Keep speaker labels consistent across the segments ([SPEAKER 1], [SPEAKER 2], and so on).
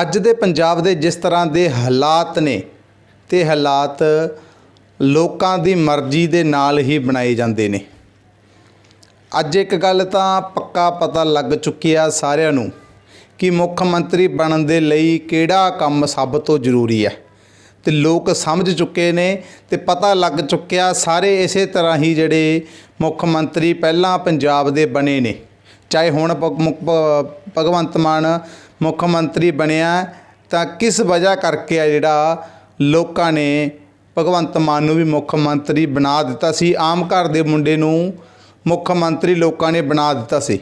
[SPEAKER 1] ਅੱਜ ਦੇ ਪੰਜਾਬ ਦੇ ਜਿਸ ਤਰ੍ਹਾਂ ਦੇ ਹਾਲਾਤ ਨੇ ਤੇ ਹਾਲਾਤ ਲੋਕਾਂ ਦੀ ਮਰਜ਼ੀ ਦੇ ਨਾਲ ਹੀ ਬਣਾਏ ਜਾਂਦੇ ਨੇ। ਅੱਜ ਇੱਕ ਗੱਲ ਤਾਂ ਪੱਕਾ ਪਤਾ ਲੱਗ ਚੁੱਕੀ ਆ ਸਾਰਿਆਂ ਨੂੰ ਕਿ ਮੁੱਖ ਮੰਤਰੀ ਬਣਨ ਦੇ ਲਈ ਕਿਹੜਾ ਕੰਮ ਸਭ ਤੋਂ ਜ਼ਰੂਰੀ ਹੈ। ਤੇ ਲੋਕ ਸਮਝ ਚੁੱਕੇ ਨੇ ਤੇ ਪਤਾ ਲੱਗ ਚੁੱਕਿਆ ਸਾਰੇ ਇਸੇ ਤਰ੍ਹਾਂ ਹੀ ਜਿਹੜੇ ਮੁੱਖ ਮੰਤਰੀ ਪਹਿਲਾਂ ਪੰਜਾਬ ਦੇ ਬਣੇ ਨੇ। ਚਾਹੇ ਹੁਣ ਭਗ- ਭਗਵੰਤ ਮਾਨ ਮੁੱਖ ਮੰਤਰੀ ਬਣਿਆ ਤਾਂ ਕਿਸ ਵਜ੍ਹਾ ਕਰਕੇ ਆ ਜਿਹੜਾ ਲੋਕਾਂ ਨੇ ਭਗਵੰਤ ਮਾਨ ਨੂੰ ਵੀ ਮੁੱਖ ਮੰਤਰੀ ਬਣਾ ਦਿੱਤਾ ਸੀ? ਆਮ ਘਰ ਦੇ ਮੁੰਡੇ ਨੂੰ ਮੁੱਖ ਮੰਤਰੀ ਲੋਕਾਂ ਨੇ ਬਣਾ ਦਿੱਤਾ ਸੀ।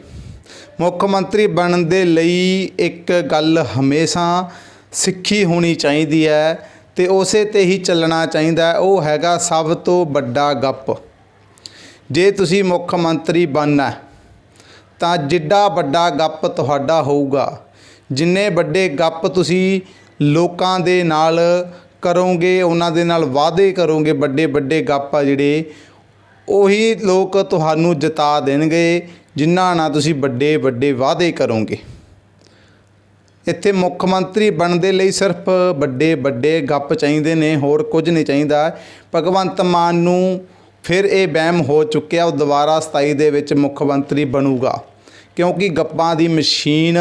[SPEAKER 1] ਮੁੱਖ ਮੰਤਰੀ ਬਣਨ ਦੇ ਲਈ ਇੱਕ ਗੱਲ ਹਮੇਸ਼ਾ ਸਿੱਖੀ ਹੋਣੀ ਚਾਹੀਦੀ ਹੈ ਤੇ ਉਸੇ ਤੇ ਹੀ ਚੱਲਣਾ ਚਾਹੀਦਾ ਉਹ ਹੈਗਾ ਸਭ ਤੋਂ ਵੱਡਾ ਗੱਪ। ਜੇ ਤੁਸੀਂ ਮੁੱਖ ਮੰਤਰੀ ਬਣਨਾ ਤਾਂ ਜਿੱਡਾ ਵੱਡਾ ਗੱਪ ਤੁਹਾਡਾ ਹੋਊਗਾ। ਜਿੰਨੇ ਵੱਡੇ ਗੱਪ ਤੁਸੀਂ ਲੋਕਾਂ ਦੇ ਨਾਲ ਕਰੋਗੇ, ਉਹਨਾਂ ਦੇ ਨਾਲ ਵਾਅਦੇ ਕਰੋਗੇ, ਵੱਡੇ ਵੱਡੇ ਗੱਪ ਆ ਜਿਹੜੇ, ਉਹੀ ਲੋਕ ਤੁਹਾਨੂੰ ਜਿਤਾ ਦੇਣਗੇ ਜਿਨ੍ਹਾਂ ਨਾਲ ਤੁਸੀਂ ਵੱਡੇ ਵੱਡੇ ਵਾਅਦੇ ਕਰੋਗੇ। ਇੱਥੇ ਮੁੱਖ ਮੰਤਰੀ ਬਣਨ ਦੇ ਲਈ ਸਿਰਫ ਵੱਡੇ ਵੱਡੇ ਗੱਪ ਚਾਹੀਦੇ ਨੇ, ਹੋਰ ਕੁਝ ਨਹੀਂ ਚਾਹੀਦਾ। ਭਗਵੰਤ ਮਾਨ ਨੂੰ ਫਿਰ ਇਹ ਵਹਿਮ ਹੋ ਚੁੱਕਿਆ, ਉਹ ਦੁਬਾਰਾ 27 ਦੇ ਵਿੱਚ ਮੁੱਖ ਮੰਤਰੀ ਬਣੂਗਾ। ਕਿਉਂਕਿ ਗੱਪਾਂ ਦੀ ਮਸ਼ੀਨ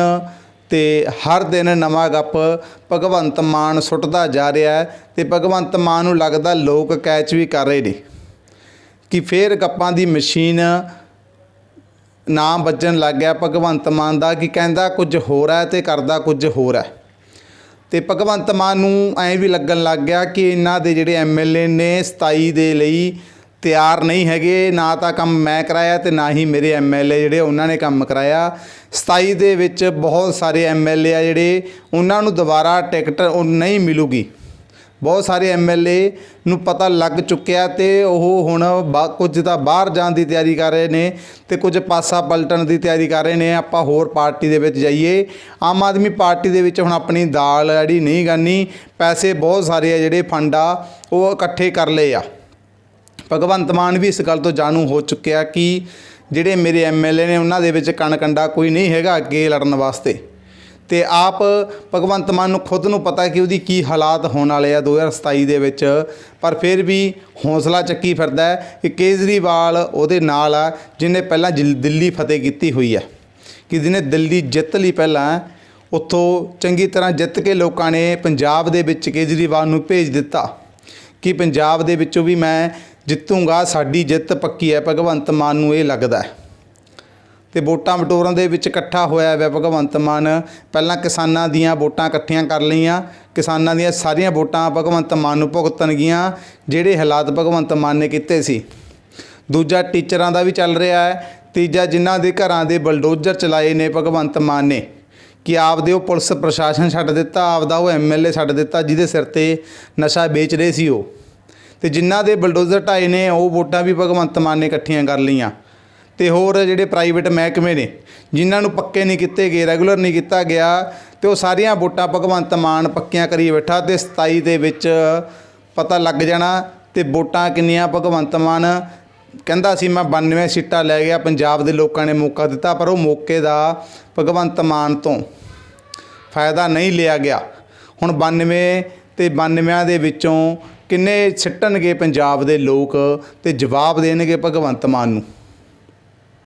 [SPEAKER 1] ਤੇ ਹਰ ਦਿਨ ਨਵਾਂ ਗੱਪ, ਭਗਵੰਤ ਮਾਨ ਸੁੱਟਦਾ ਜਾ ਰਿਹਾ ਹੈ ਤੇ ਭਗਵੰਤ ਮਾਨ ਨੂੰ ਲੱਗਦਾ ਲੋਕ ਕੈਚ ਵੀ ਕਰ ਰਹੇ ਨੇ। ਕਿ ਫਿਰ ਗੱਪਾਂ ਦੀ ਮਸ਼ੀਨ ਨਾਮ ਵੱਜਣ ਲੱਗ ਗਿਆ ਭਗਵੰਤ ਮਾਨ ਦਾ, ਕਿ ਕਹਿੰਦਾ ਕੁਝ ਹੋਰ ਹੈ ਤੇ ਕਰਦਾ ਕੁਝ ਹੋਰ ਹੈ। ਤੇ ਭਗਵੰਤ ਮਾਨ ਨੂੰ ਐਂ ਵੀ ਲੱਗਣ ਲੱਗ ਗਿਆ ਕਿ ਇਹਨਾਂ ਦੇ ਜਿਹੜੇ ਐਮਐਲਏ ਨੇ 27 ਦੇ ਲਈ ਤਿਆਰ ਨਹੀਂ ਹੈਗੇ, ਨਾ ਤਾਂ ਕੰਮ ਮੈਂ ਕਰਾਇਆ ਤੇ ਨਾ ਹੀ ਮੇਰੇ ਐਮਐਲਏ ਜਿਹੜੇ ਉਹਨਾਂ ਨੇ ਕੰਮ ਕਰਾਇਆ। 27 ਦੇ ਵਿੱਚ ਬਹੁਤ ਸਾਰੇ ਐਮਐਲਏ ਆ ਜਿਹੜੇ ਉਹਨਾਂ ਨੂੰ ਦੁਬਾਰਾ ਟਿਕਟ ਉਹ ਨਹੀਂ ਮਿਲੂਗੀ। ਬਹੁਤ ਸਾਰੇ ਐਮਐਲਏ ਨੂੰ ਪਤਾ ਲੱਗ ਚੁੱਕਿਆ ਤੇ ਉਹ ਹੁਣ ਬਾ- ਕੁਝ ਤਾਂ ਬਾਹਰ ਜਾਣ ਦੀ ਤਿਆਰੀ ਕਰ ਰਹੇ ਨੇ ਤੇ ਕੁਝ ਪਾਸਾ ਪਲਟਣ ਦੀ ਤਿਆਰੀ ਕਰ ਰਹੇ ਨੇ। ਆਪਾਂ ਹੋਰ ਪਾਰਟੀ ਦੇ ਵਿੱਚ ਜਾਈਏ। ਆਮ ਆਦਮੀ ਪਾਰਟੀ ਦੇ ਵਿੱਚ ਹੁਣ ਆਪਣੀ ਦਾਲ ਜਿਹੜੀ ਨਹੀਂ ਗਾਨੀ ਪੈਸੇ ਬਹੁਤ ਸਾਰੇ ਆ ਜਿਹੜੇ ਫੰਡ ਆ, ਉਹ ਇਕੱਠੇ ਕਰ ਲਏ ਆ। ਭਗਵੰਤ ਮਾਨ ਵੀ ਇਸ ਗੱਲ ਤੋਂ ਜਾਣੂ ਹੋ ਚੁੱਕਿਆ ਕਿ ਜਿਹੜੇ ਮੇਰੇ ਐਮਐਲਏ ਨੇ ਉਹਨਾਂ ਦੇ ਵਿੱਚ ਕਣ ਕੰਡਾ ਕੋਈ ਨਹੀਂ ਹੈਗਾ ਅੱਗੇ ਲੜਨ ਵਾਸਤੇ। ਤੇ ਆਪ ਭਗਵੰਤ ਮਾਨ ਨੂੰ ਖੁਦ ਨੂੰ ਪਤਾ ਕਿ ਉਹਦੀ ਕੀ ਹਾਲਾਤ ਹੋਣ ਵਾਲੇ ਆ 2027 ਦੇ ਵਿੱਚ, ਪਰ ਫਿਰ ਵੀ ਹੌਸਲਾ ਚੱਕੀ ਫਿਰਦਾ ਹੈ ਕਿ ਕੇਜਰੀਵਾਲ ਉਹਦੇ ਨਾਲ ਆ, ਜਿਹਨੇ ਪਹਿਲਾਂ ਜਿਲ- ਦਿੱਲੀ ਫਤਿਹ ਕੀਤੀ ਹੋਈ ਹੈ ਕਿ ਜਿਹਨੇ ਦਿੱਲੀ ਜਿੱਤ ਲਈ ਪਹਿਲਾਂ ਉੱਥੋਂ ਚੰਗੀ ਤਰ੍ਹਾਂ ਜਿੱਤ ਕੇ ਲੋਕਾਂ ਨੇ ਪੰਜਾਬ ਦੇ ਵਿੱਚ ਕੇਜਰੀਵਾਲ ਨੂੰ ਭੇਜ ਦਿੱਤਾ। ਕਿ ਪੰਜਾਬ ਦੇ ਵਿੱਚੋਂ ਵੀ ਮੈਂ ਜਿੱਤੂਗਾ, ਸਾਡੀ ਜਿੱਤ ਪੱਕੀ ਹੈ, ਭਗਵੰਤ ਮਾਨ ਨੂੰ ਇਹ ਲੱਗਦਾ ਹੈ। ਤੇ ਵੋਟਾਂ ਬਟੋਰਾਂ ਦੇ ਵਿੱਚ ਇਕੱਠਾ ਹੋਇਆ ਹੈ ਭਗਵੰਤ ਮਾਨ, ਪਹਿਲਾਂ ਕਿਸਾਨਾਂ ਦੀਆਂ ਵੋਟਾਂ ਇਕੱਠੀਆਂ ਕਰ ਲਈਆਂ, ਕਿਸਾਨਾਂ ਦੀਆਂ ਸਾਰੀਆਂ ਵੋਟਾਂ ਭਗਵੰਤ ਮਾਨ ਨੂੰ ਭੁਗਤਣਗੀਆਂ ਜਿਹੜੇ ਹਾਲਾਤ ਭਗਵੰਤ ਮਾਨ ਨੇ ਕੀਤੇ ਸੀ। ਦੂਜਾ ਟੀਚਰਾਂ ਦਾ ਵੀ ਚੱਲ ਰਿਹਾ ਹੈ, ਤੀਜਾ ਜਿਨ੍ਹਾਂ ਦੇ ਘਰਾਂ ਦੇ ਬਲਡੋਜ਼ਰ ਚਲਾਏ ਨੇ ਭਗਵੰਤ ਮਾਨ ਨੇ, ਕਿ ਆਪਦੇ ਉਹ ਪੁਲਿਸ ਪ੍ਰਸ਼ਾਸਨ ਛੱਡ ਦਿੱਤਾ, ਆਪਦਾ ਉਹ ਐਮਐਲਏ ਛੱਡ ਦਿੱਤਾ, ਜਿਹਦੇ ਸਿਰ ਤੇ ਨਸ਼ਾ ਵੇਚ ਰਹੇ ਸੀ ਉਹ। ਤੇ ਜਿਨ੍ਹਾਂ ਦੇ ਬਲਡੋਜ਼ਰ ਢਾਏ ਨੇ, ਉਹ ਵੋਟਾਂ ਵੀ ਭਗਵੰਤ ਮਾਨ ਨੇ ਇਕੱਠੀਆਂ ਕਰ ਲਈਆਂ। ਤੇ ਹੋਰ ਜਿਹੜੇ ਪ੍ਰਾਈਵੇਟ ਮਹਿਕਮੇ ਨੇ, ਜਿਨ੍ਹਾਂ ਨੂੰ ਪੱਕੇ ਨਹੀਂ ਕੀਤੇ ਗਏ, ਰੈਗੂਲਰ ਨਹੀਂ ਕੀਤਾ ਗਿਆ, ਤੇ ਉਹ ਸਾਰੀਆਂ ਵੋਟਾਂ ਭਗਵੰਤ ਮਾਨ ਪੱਕੀਆਂ ਕਰੀ ਬੈਠਾ ਤੇ 27 ਦੇ ਵਿੱਚ ਪਤਾ ਲੱਗ ਜਾਣਾ ਤੇ ਵੋਟਾਂ ਕਿੰਨੀਆਂ ਭਗਵੰਤ ਮਾਨ, ਕਹਿੰਦਾ ਸੀ ਮੈਂ 92 ਸੀਟਾਂ ਲੈ ਗਿਆ, ਪੰਜਾਬ ਦੇ ਲੋਕਾਂ ਨੇ ਮੌਕਾ ਦਿੱਤਾ, ਪਰ ਉਹ ਮੌਕੇ ਦਾ ਭਗਵੰਤ ਮਾਨ ਤੋਂ ਫਾਇਦਾ ਨਹੀਂ ਲਿਆ ਗਿਆ। ਹੁਣ 92 ਤੇ 92 ਦੇ ਵਿੱਚੋਂ ਕਿੰਨੇ ਸਿੱਟਣਗੇ ਪੰਜਾਬ ਦੇ ਲੋਕ ਤੇ ਜਵਾਬ ਦੇਣਗੇ ਭਗਵੰਤ ਮਾਨ ਨੂੰ?